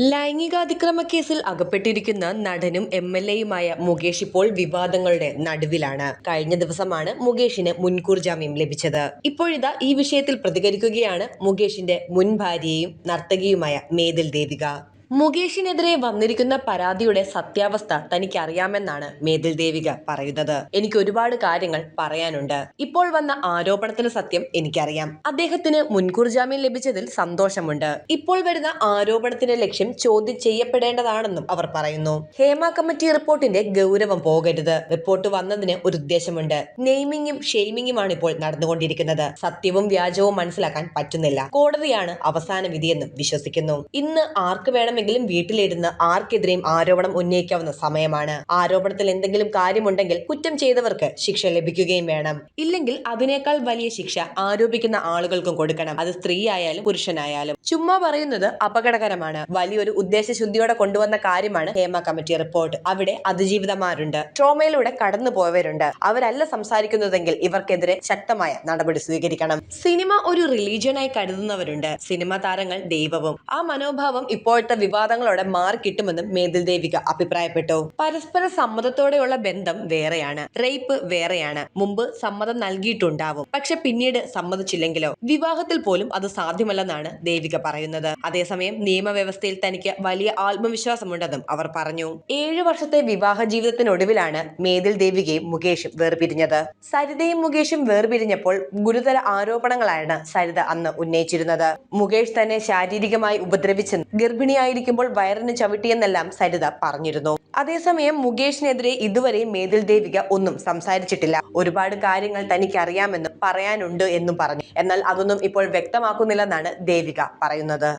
ലൈംഗികാതിക്രമ കേസിൽ അകപ്പെട്ടിരിക്കുന്ന നടനും M L എയുമായ Mukesh ഇപ്പോൾ വിവാദങ്ങളുടെ നടുവിലാണ്. കഴിഞ്ഞ ദിവസമാണ് മുകേഷിന് മുൻകൂർ ജാമ്യം ലഭിച്ചത്. ഇപ്പോഴിതാ ഈ വിഷയത്തിൽ പ്രതികരിക്കുകയാണ് മുകേഷിന്റെ മുൻ ഭാര്യയും നർത്തകിയുമായ മേതിൽ ദേവിക. മുകേഷിനെതിരെ വന്നിരിക്കുന്ന പരാതിയുടെ സത്യാവസ്ഥ തനിക്ക് അറിയാമെന്നാണ് മേതിൽ ദേവിക പറയുന്നത്. എനിക്ക് ഒരുപാട് കാര്യങ്ങൾ പറയാനുണ്ട്. ഇപ്പോൾ വന്ന ആരോപണത്തിന് സത്യം എനിക്കറിയാം. അദ്ദേഹത്തിന് മുൻകൂർ ജാമ്യം ലഭിച്ചതിൽ സന്തോഷമുണ്ട്. ഇപ്പോൾ വരുന്ന ആരോപണത്തിന്റെ ലക്ഷ്യം ചോദ്യം ചെയ്യപ്പെടേണ്ടതാണെന്നും അവർ പറയുന്നു. ഹേമ കമ്മിറ്റി റിപ്പോർട്ടിന്റെ ഗൗരവം പോകരുത്. റിപ്പോർട്ട് വന്നതിന് ഒരു ഉദ്ദേശമുണ്ട്. നെയ്മിങ്ങും ഷെയ്മിങ്ങുമാണ് ഇപ്പോൾ നടന്നുകൊണ്ടിരിക്കുന്നത്. സത്യവും വ്യാജവും മനസ്സിലാക്കാൻ പറ്റുന്നില്ല. കോടതിയാണ് അവസാന വിധിയെന്നും വിശ്വസിക്കുന്നു. ഇന്ന് ആർക്ക് വേണമെങ്കിലും വീട്ടിലിരുന്ന് ആർക്കെതിരെയും ആരോപണം ഉന്നയിക്കാവുന്ന സമയമാണ്. ആരോപണത്തിൽ എന്തെങ്കിലും കാര്യമുണ്ടെങ്കിൽ കുറ്റം ചെയ്തവർക്ക് ശിക്ഷ ലഭിക്കുകയും വേണം. ഇല്ലെങ്കിൽ അതിനേക്കാൾ വലിയ ശിക്ഷ ആരോപിക്കുന്ന ആളുകൾക്കും കൊടുക്കണം. അത് സ്ത്രീ ആയാലും പുരുഷനായാലും. ചുമ്മാ പറയുന്നത് അപകടകരമാണ്. വലിയൊരു ഉദ്ദേശശുദ്ധിയോടെ കൊണ്ടുവന്ന കാര്യമാണ് ഹേമ കമ്മിറ്റി റിപ്പോർട്ട്. അവിടെ അതിജീവിതമാരുണ്ട് ട്രോമയിലൂടെ കടന്നു പോയവരുണ്ട്. അവരല്ല സംസാരിക്കുന്നതെങ്കിൽ ഇവർക്കെതിരെ ശക്തമായ നടപടി സ്വീകരിക്കണം. സിനിമ ഒരു റിലീജിയനായി കരുതുന്നവരുണ്ട്. സിനിമ താരങ്ങൾ ദൈവവും. ആ മനോഭാവം ഇപ്പോഴത്തെ വിവാദങ്ങളോടെ മാറിക്കിട്ടുമെന്നും മേതിൽ ദേവിക അഭിപ്രായപ്പെട്ടു. പരസ്പര സമ്മതത്തോടെയുള്ള ബന്ധം വേറെയാണ്. റേപ്പ് വേറെയാണ്. മുമ്പ് സമ്മതം നൽകിയിട്ടുണ്ടാവും. പക്ഷെ പിന്നീട് സമ്മതിച്ചില്ലെങ്കിലോ? വിവാഹത്തിൽ പോലും അത് സാധ്യമല്ലെന്നാണ് ദേവിക പറയുന്നത്. അതേസമയം നിയമവ്യവസ്ഥയിൽ തനിക്ക് വലിയ ആത്മവിശ്വാസമുണ്ടെന്നും അവർ പറഞ്ഞു. ഏഴു വർഷത്തെ വിവാഹ ജീവിതത്തിനൊടുവിലാണ് മേതിൽ ദേവികയും മുകേഷും വേർപിരിഞ്ഞത്. സരിതയും മുകേഷും വേർപിരിഞ്ഞപ്പോൾ ഗുരുതര ആരോപണങ്ങളാണ് സരിത അന്ന് ഉന്നയിച്ചിരുന്നത്. മുകേഷ് തന്നെ ശാരീരികമായി ഉപദ്രവിച്ചെന്ന് ഗർഭിണിയായിരിക്കുമ്പോൾ വയറിന് ചവിട്ടിയെന്നെല്ലാം സരിത പറഞ്ഞിരുന്നു. അതേസമയം മുകേഷിനെതിരെ ഇതുവരെ മേതിൽ ദേവിക ഒന്നും സംസാരിച്ചിട്ടില്ല. ഒരുപാട് കാര്യങ്ങൾ തനിക്ക് അറിയാമെന്നും പറയാനുണ്ട് എന്നും പറഞ്ഞു. എന്നാൽ അതൊന്നും ഇപ്പോൾ വ്യക്തമാക്കുന്നില്ലെന്നാണ് ദേവിക പറയുന്നത്.